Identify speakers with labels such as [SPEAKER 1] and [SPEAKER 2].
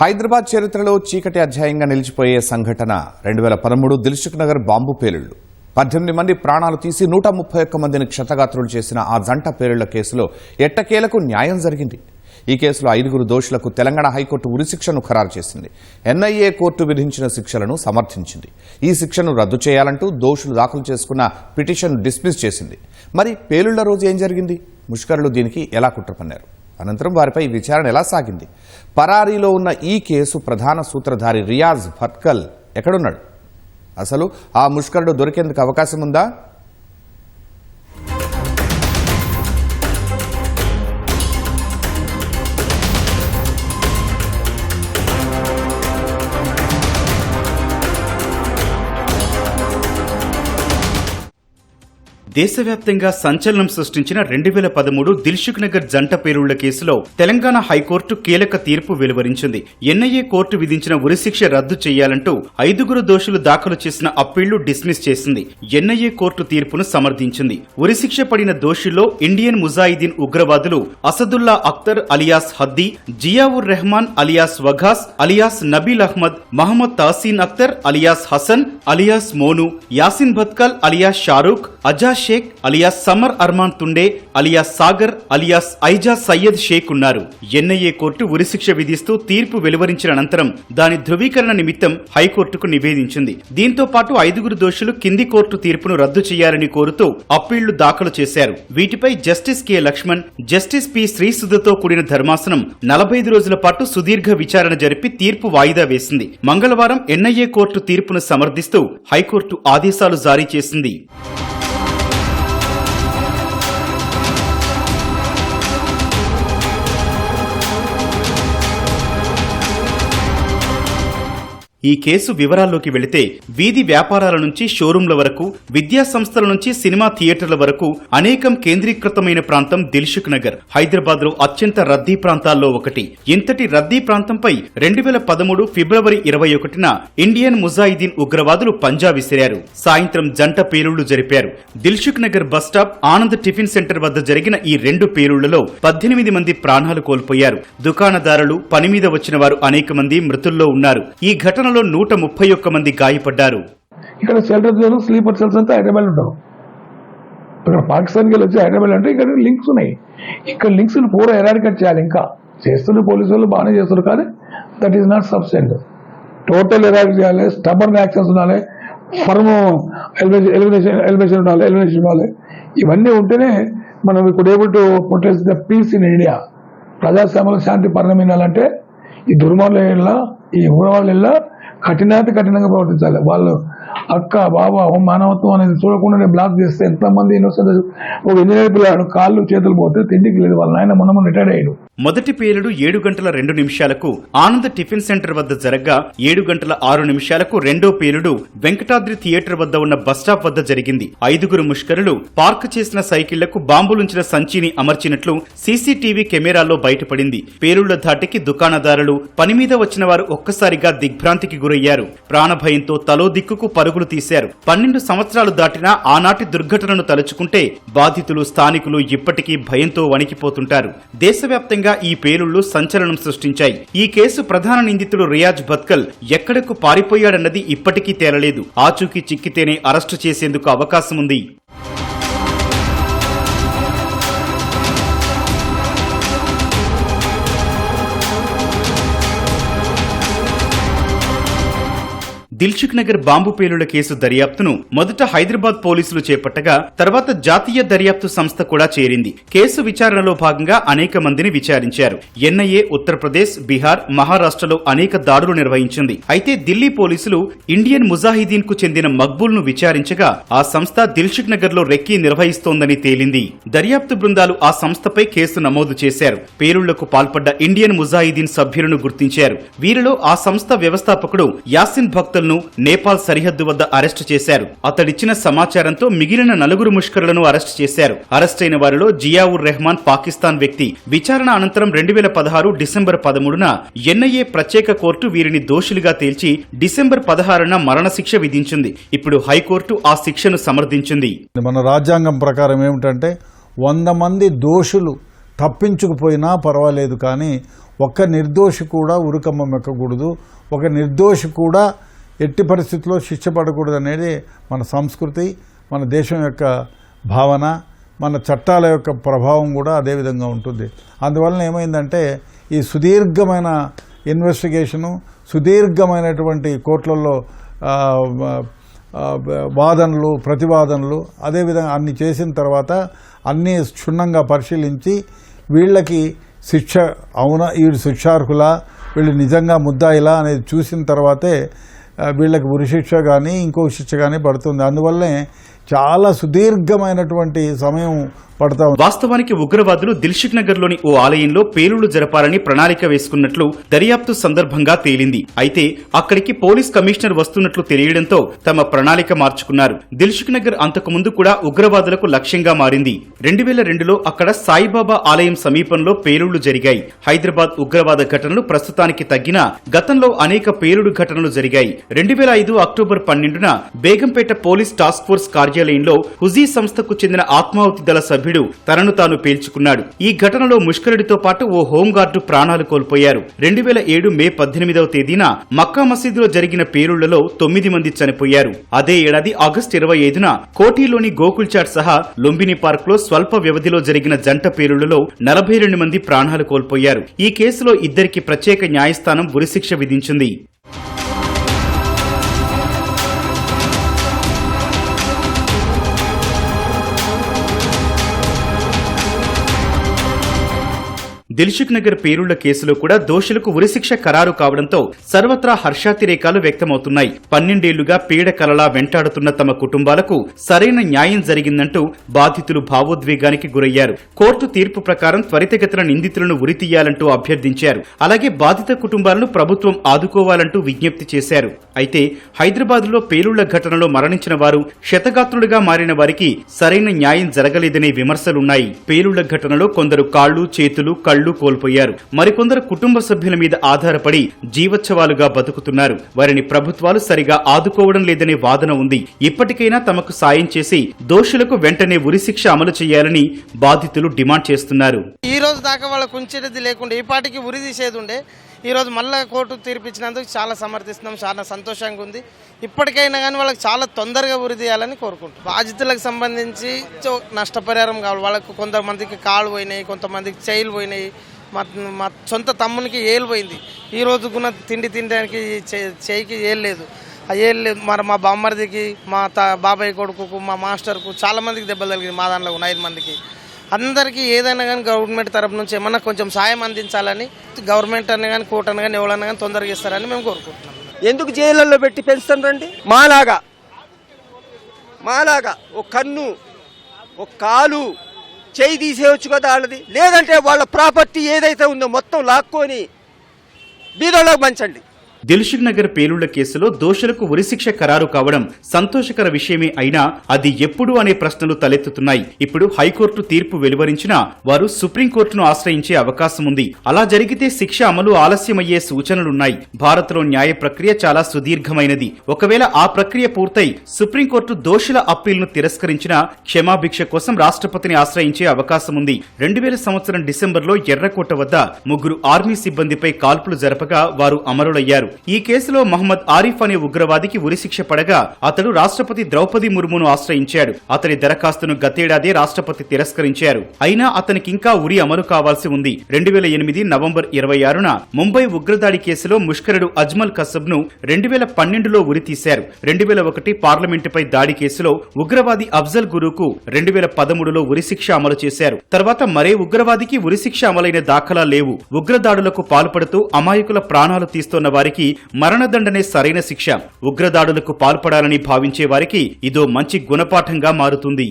[SPEAKER 1] హైదరాబాద్ చరిత్రలో చీకటి అధ్యాయంగా నిలిచిపోయే సంఘటన రెండు వేల పదమూడు దిల్సుఖ్ నగర్ బాంబు పేలుళ్ళు పద్దెనిమిది మంది ప్రాణాలు తీసి నూట ముప్పై ఒక్క మందిని క్షతగాత్రులు చేసిన ఆ జంట పేలుళ్ళ కేసులో ఎట్టకేలకు న్యాయం జరిగింది. ఈ కేసులో ఐదుగురు దోషులకు తెలంగాణ హైకోర్టు ఉరిశిక్షను ఖరారు చేసింది. ఎన్ఐఏ కోర్టు విధించిన శిక్షలను సమర్థించింది. ఈ శిక్షను రద్దు చేయాలంటూ దోషులు దాఖలు చేసుకున్న పిటిషన్ డిస్మిస్ చేసింది. మరి పేలుళ్ళ రోజు ఏం జరిగింది? ముష్కరులు దీనికి ఎలా కుట్రపన్నారు? అనంతరం వారిపై విచారణ ఎలా సాగింది? పరారీలో ఉన్న ఈ కేసు ప్రధాన సూత్రధారి రియాజ్ భట్కల్ ఎక్కడున్నాడు? అసలు ఆ ముష్కరుడు దొరికేందుకు అవకాశం ఉందా?
[SPEAKER 2] దేశవ్యాప్తంగా సంచలనం సృష్టించిన రెండు వేల పదమూడు దిల్సుఖ్ నగర్ జంట పేరుళ్ళ కేసులో తెలంగాణ హైకోర్టు కీలక తీర్పు వెలువరించింది. ఎన్ఐఏ కోర్టు విధించిన ఉరిశిక్ష రద్దు చేయాలంటూ ఐదుగురు దోషులు దాఖలు చేసిన అప్పీళ్ళు డిస్మిస్ చేసింది. ఎన్ఐఏ కోర్టు తీర్పును సమర్థించింది. ఉరిశిక్ష పడిన దోషుల్లో ఇండియన్ ముజాయిదీన్ ఉగ్రవాదులు Asadullah Akhtar alias Haddi Ziaur Rehman alias Waqas alias Nabeel Ahmed Mohammed Tahseen Akhtar alias Hassan alias Monu Yasin Bhatkal alias Shahrukh Ajaz Sheikh alias Samar Armaan Tunde alias Sagar alias Aija Syed Sheikh ఉన్నారు. NIA court ఉరిశిక్ష విధిస్తూ తీర్పు వెలువరించిన అనంతరం దాని ధృవీకరణ నిమిత్తం హైకోర్టుకు నివేదించింది. దీంతో పాటు ఐదుగురు దోషులు కింది కోర్టు తీర్పును రద్దు చేయాలని కోరుతూ అప్పీళ్ళు దాఖలు చేశారు. వీటిపై justice K. Laxman justice P. శ్రీసుధతో కూడిన ధర్మాసనం నలభై ఐదు రోజుల పాటు సుదీర్ఘ విచారణ జరిపి తీర్పు వాయిదా వేసింది. మంగళవారం ఎన్ఐఏ కోర్టు తీర్పును సమర్థిస్తూ హైకోర్టు ఆదేశాలు జారీ చేసింది. ఈ కేసు వివరాల్లోకి వెళితే వీధి వ్యాపారాల నుంచి షోరూంల వరకు విద్యా సంస్థల నుంచి సినిమా థియేటర్ల వరకు అనేకం కేంద్రీకృతమైన ప్రాంతం దిల్షుక్ నగర్ హైదరాబాద్లో అత్యంత రద్దీ ప్రాంతాల్లో ఒకటి. ఇంతటి రద్దీ ప్రాంతంపై రెండు వేల పదమూడు ఫిబ్రవరి ఇరవై ఒకటిన ఇండియన్ ముజాయిదీన్ ఉగ్రవాదులు పంజా విసిరారు. సాయంత్రం జంట పేలుళ్ళు జరిపారు. Dilsukhnagar bus stop Anand tiffin centre వద్ద జరిగిన ఈ రెండు పేలుళ్ళలో పద్దెనిమిది మంది ప్రాణాలు కోల్పోయారు. దుకాణదారులు పని మీద వచ్చిన వారు అనేక మంది మృతుల్లో ఉన్నారు. ఈ ఘటనలో నూట ముప్పై ఒక్క మంది గాయపడ్డారు.
[SPEAKER 3] ఇక్కడ షెల్టర్ జోన్ స్లీపర్ సెల్స్ అంతా హైదరాబాద్ ఉండవు. ఇక్కడ పాకిస్తాన్కి వెళ్ళి వచ్చి హైదరాబాద్ అంటే ఇక్కడ లింక్స్ ఉన్నాయి. ఇక్కడ లింక్స్ పూర్వ ఎరాడికేట్ చేయాలి ఇంకా. చేస్తున్న పోలీసు వాళ్ళు బాగానే చేస్తారు కానీ that is not substance total eradicate చేయాలి స్టబర్న్ యాక్షన్స్ ఉండాలి ఫర్మ్ ఎలిమినేషన్ ఎలిమినేషన్ ఉండాలి ఎలిమినేషన్ ఉండాలి. ఇవన్నీ ఉంటేనే మనం ఇప్పుడు able to protest the peace in India ప్రజాస్వామ్యంలో శాంతి పరిణమించాలంటే ఈ దుర్మార్గుల ఈ ఉగ్రవాళ్ళ కఠినాతి కఠినంగా ప్రవర్తించాలి. వాళ్ళు అక్క బాబా మానవత్వం అనేది చూడకుండానే బ్లాక్ చేస్తే ఎంతమంది ఇన్నోసెంట్ ఒక ఇంజనీర్ పిల్లాడు కాళ్ళు చేతులు పోతే తిండికి లేదు వాళ్ళ నాయన మొన్న రిటైర్డ్ అయ్యాడు.
[SPEAKER 2] మొదటి పేలుడు ఏడు గంటల రెండు నిమిషాలకు ఆనంద్ టిఫిన్ సెంటర్ వద్ద జరగ్గా ఏడు గంటల ఆరు నిమిషాలకు రెండో పేలుడు వెంకటాద్రి థియేటర్ వద్ద ఉన్న బస్టాప్ వద్ద జరిగింది. ఐదుగురు ముష్కరులు పార్క్ చేసిన సైకిళ్ళకు బాంబులుంచిన సంచిని అమర్చినట్లు సీసీటీవీ కెమెరాల్లో బయటపడింది. పేలుళ్ళ ధాటికి దుకాణదారులు పని మీద వచ్చిన వారు ఒక్కసారిగా దిగ్భ్రాంతికి గురయ్యారు. ప్రాణభయంతో తలో దిక్కుకు పరుగులు తీశారు. పన్నెండు సంవత్సరాలు దాటినా ఆనాటి దుర్ఘటనను తలుచుకుంటే బాధితులు స్థానికులు ఇప్పటికీ భయంతో వణికిపోతుంటారు. దేశవ్యాప్తంగా ఈ పేలుళ్ళు సంచలనం సృష్టించాయి. ఈ కేసు ప్రధాన నిందితుడు రియాజ్ భత్కల్ ఎక్కడకు పారిపోయాడన్నది ఇప్పటికీ తేలలేదు. ఆచూకీ చిక్కితేనే అరెస్టు చేసేందుకు అవకాశం ఉంది దిల్సుఖ్ నగర్ బాంబు పేలుళ్ళ కేసు దర్యాప్తును మొదట హైదరాబాద్ పోలీసులు చేపట్టగా తర్వాత జాతీయ దర్యాప్తు సంస్థ కూడా చేరింది. కేసు విచారణలో భాగంగా అనేక మందిని విచారించారు. ఎన్ఐఏ ఉత్తరప్రదేశ్ బీహార్ మహారాష్ట్రలో అనేక దాడులు నిర్వహించింది. అయితే ఢిల్లీ పోలీసులు ఇండియన్ ముజాహిదీన్కు చెందిన మక్బూల్ను విచారించగా ఆ సంస్థ దిల్సుఖ్ నగర్లో రెక్కీ నిర్వహిస్తోందని తేలింది. దర్యాప్తు బృందాలు ఆ సంస్థపై కేసు నమోదు చేశారు. పేలుళ్ళకు పాల్పడ్డ ఇండియన్ ముజాహిదీన్ సభ్యులను గుర్తించారు. వీరిలో ఆ సంస్థ వ్యవస్థాపకుడు యాసిన్ భక్తులు భక్తులను నేపాల్ సరిహద్దు వద్ద అరెస్టు చేశారు. అతడిచ్చిన సమాచారంతో మిగిలిన నలుగురు ముష్కరులను అరెస్టు చేశారు. అరెస్టైన వారిలో జియావుర్ రెహమాన్ పాకిస్తాన్ వ్యక్తి. విచారణ అనంతరం రెండు వేల పదహారు డిసెంబర్ పదమూడున ఎన్ఐఏ ప్రత్యేక కోర్టు వీరిని దోషులుగా తేల్చి డిసెంబర్ పదహారున మరణశిక్ష విధించింది. ఇప్పుడు హైకోర్టు ఆ శిక్షను సమర్థించింది.
[SPEAKER 4] మన రాజ్యాంగం ప్రకారం ఏమిటంటే వంద మంది దోషులు తప్పించుకుపోయినా పర్వాలేదు కానీ ఒక్క నిర్దోషి కూడా ఉరుకమ్మ మెక్కకూడదు. ఒక నిర్దోషి కూడా ఎట్టి పరిస్థితుల్లో శిక్ష పడకూడదు అనేది మన సంస్కృతి మన దేశం యొక్క భావన మన చట్టాల యొక్క ప్రభావం కూడా అదే విధంగా ఉంటుంది. అందువలన ఏమైందంటే ఈ సుదీర్ఘమైన ఇన్వెస్టిగేషను సుదీర్ఘమైనటువంటి కోర్టులలో వాదనలు ప్రతివాదనలు అదేవిధంగా అన్ని చేసిన తర్వాత అన్నీ క్షుణ్ణంగా పరిశీలించి వీళ్ళకి శిక్ష అవునా వీళ్ళు శిక్షార్హులా వీళ్ళు నిజంగా ముద్దాయిలా అనేది చూసిన తర్వాతే వీళ్ళకి ఉరిశిక్ష కానీ ఇంకో శిక్ష కానీ పడుతుంది. అందువల్లనే చాలా సుదీర్ఘమైనటువంటి సమయం పడతా
[SPEAKER 2] వాస్తవానికి ఉగ్రవాదులు దిల్షుక్ నగర్లోని ఓ ఆలయంలో పేలుళ్ళు జరపాలని ప్రణాళిక వేసుకున్నట్లు దర్యాప్తు సందర్భంగా తేలింది. అయితే అక్కడికి పోలీస్ కమిషనర్ వస్తున్నట్లు తెలియడంతో తమ ప్రణాళిక మార్చుకున్నారు. దిల్షుక్ నగర్ అంతకుముందు కూడా ఉగ్రవాదులకు లక్ష్యంగా మారింది. రెండు వేల రెండులో అక్కడ సాయిబాబా ఆలయం సమీపంలో పేలుళ్ళు జరిగాయి. హైదరాబాద్ ఉగ్రవాద ఘటనలు ప్రస్తుతానికి తగ్గినా గతంలో అనేక పేలుడు ఘటనలు జరిగాయి. రెండు వేల ఐదు అక్టోబర్ పన్నెండున బేగంపేట పోలీస్ టాస్క్ ఫోర్స్ కార్యాలయంలో హుజీ సంస్థకు చెందిన ఆత్మాహుతి దళ సభ్యులు సభ్యుడు తనను తాను పీల్చుకున్నాడు. ఈ ఘటనలో ముష్కరుడితో పాటు ఓ హోంగార్డు ప్రాణాలు కోల్పోయారు. రెండు వేల ఏడు మే పద్దెనిమిదవ తేదీన మక్కా మసీదులో జరిగిన పేలుళ్ళలో తొమ్మిది మంది చనిపోయారు. అదే ఏడాది ఆగస్టు ఇరవై ఐదున కోటిలోని గోకుల్చాట్ సహా లుంబిని పార్క్లో స్వల్ప వ్యవధిలో జరిగిన జంట పేలుళ్ళలో నలభై రెండు మంది ప్రాణాలు కోల్పోయారు. ఈ కేసులో ఇద్దరికి ప్రత్యేక న్యాయస్థానం ఉరిశిక్ష విధించింది. దిల్సుఖ్ నగర్ పేరుళ్ళ కేసులో కూడా దోషులకు ఉరిశిక్ష ఖరారు కావడంతో సర్వత్రా హర్షాతిరేకాలు వ్యక్తమవుతున్నాయి. పన్నెండేళ్ళుగా పీడ కలలా వెంటాడుతున్న తమ కుటుంబాలకు సరైన న్యాయం జరిగిందంటూ బాధితులు భావోద్వేగానికి గురయ్యారు. కోర్టు తీర్పు ప్రకారం త్వరితగతిన నిందితులను ఉరితీయాలంటూ అభ్యర్థించారు. అలాగే బాధిత కుటుంబాలను ప్రభుత్వం ఆదుకోవాలంటూ విజ్ఞప్తి చేశారు. అయితే హైదరాబాద్లో పేలుళ్ళ ఘటనలో మరణించిన వారు శతగాత్రులుగా మారిన వారికి సరైన న్యాయం జరగలేదనే విమర్శలున్నాయి. పేలుళ్ళ ఘటనలో కొందరు కాళ్ళు చేతులు కళ్ళు కోల్పోయారు. మరికొందరు కుటుంబ సభ్యుల మీద ఆధారపడి జీవోత్సవాలుగా బతుకుతున్నారు. వారిని ప్రభుత్వాలు సరిగా ఆదుకోవడం లేదనే వాదన ఉంది. ఇప్పటికైనా తమకు సాయం చేసి దోషులకు వెంటనే ఉరిశిక్ష అమలు చేయాలని బాధితులు డిమాండ్ చేస్తున్నారు.
[SPEAKER 5] ఈ రోజు దాకా వాళ్ళకు ఉంచేది లేకుండా ఈ పాటికి ఉరి తీసేది ఉండే. ఈరోజు మళ్ళీ కోర్టు తీర్పిచ్చినందుకు చాలా సమర్థిస్తున్నాం చాలా సంతోషంగా ఉంది. ఇప్పటికైనా కానీ వాళ్ళకి చాలా తొందరగా ఉరి తీయాలని కోరుకుంటున్నాం. బాధితులకు సంబంధించి చో- నష్టపరిహారం కావాలి. వాళ్ళకు కొంతమందికి కాళ్ళు పోయినాయి కొంతమందికి చేయిలు పోయినాయి. మా మా సొంత తమ్మునికి ఏలు పోయింది. ఈ రోజుకున్న తిండి తినడానికి చే- చేయికి ఏలు లేదు. ఆ లేదు. మరి మా బామ్మర్దికి మా తా బాబాయ్ కొడుకుకు మా మాస్టర్కు చాలామందికి దెబ్బ దెబ్బలు తగిలింది మా దాంట్లో ఉన్న ఐదు మందికి. అందరికీ ఏదైనా కానీ గవర్నమెంట్ తరపు నుంచి ఏమన్నా కొంచెం సాయం అందించాలని గవర్నమెంట్ అన్న కానీ కోర్టు అన్న కానీ ఎవరన్నా కానీ తొందరగా ఇస్తారని మేము కోరుకుంటున్నాం.
[SPEAKER 6] ఎందుకు జైళ్ళల్లో పెట్టి పెంచుతారండి మాలాగా. మాలాగా. ఒక కన్ను ఒక కాలు చేయి తీసేయచ్చు కదా వాళ్ళది. లేదంటే వాళ్ళ ప్రాపర్టీ ఏదైతే ఉందో మొత్తం లాక్కొని బీదోళ్ళకి పంచండి.
[SPEAKER 2] దిల్షుక్ నగర్ పేలుళ్ళ కేసులో దోషులకు ఉరిశిక్ష ఖరారు కావడం సంతోషకర విషయమే అయినా అది ఎప్పుడు అనే ప్రశ్నలు తలెత్తుతున్నాయి. ఇప్పుడు హైకోర్టు తీర్పు వెలువరించినా వారు సుప్రీంకోర్టును ఆశ్రయించే అవకాశం ఉంది అలా జరిగితే శిక్ష అమలు ఆలస్యమయ్యే సూచనలున్నాయి. భారత్లో న్యాయ ప్రక్రియ చాలా సుదీర్ఘమైనది. ఒకవేళ ఆ ప్రక్రియ పూర్తయి సుప్రీంకోర్టు దోషుల అప్పీల్ను తిరస్కరించినా క్షమాభిక్ష కోసం రాష్ట్రపతిని ఆశ్రయించే అవకాశం ఉంది రెండు వేల సంవత్సరం డిసెంబర్లో ఎర్రకోట వద్ద ముగ్గురు ఆర్మీ సిబ్బందిపై కాల్పులు జరపగా వారు అమరులయ్యారు. ఈ కేసులో మహమ్మద్ ఆరిఫ్ అనే ఉగ్రవాదికి ఉరిశిక్ష పడగా అతడు రాష్ట్రపతి ద్రౌపది ముర్మును ఆశ్రయించాడు. అతని దరఖాస్తును గతేడాది రాష్ట్రపతి తిరస్కరించారు. అయినా అతనికింకా ఉరి అమలు కావాల్సి ఉంది. రెండు వేల ఎనిమిది నవంబర్ ఇరవై ఆరున ముంబై ఉగ్రదాడి కేసులో ముష్కరుడు అజ్మల్ కసబ్ను రెండు వేల పన్నెండులో ఉరి తీశారు. రెండు వేల ఒకటి పార్లమెంటుపై దాడి కేసులో ఉగ్రవాది అఫ్జల్ గురుకు రెండు వేల పదమూడులో ఉరిశిక్ష అమలు చేశారు. తర్వాత మరే ఉగ్రవాదికి ఉరిశిక్ష అమలైన దాఖలా లేవు. ఉగ్రదాడులకు పాల్పడుతూ అమాయకుల ప్రాణాలు తీస్తోన్న వారికి మరణదండనే సరైన శిక్ష. ఉగ్రదాడులకు పాల్పడాలని భావించే వారికి ఇదో మంచి గుణపాఠంగా మారుతుంది.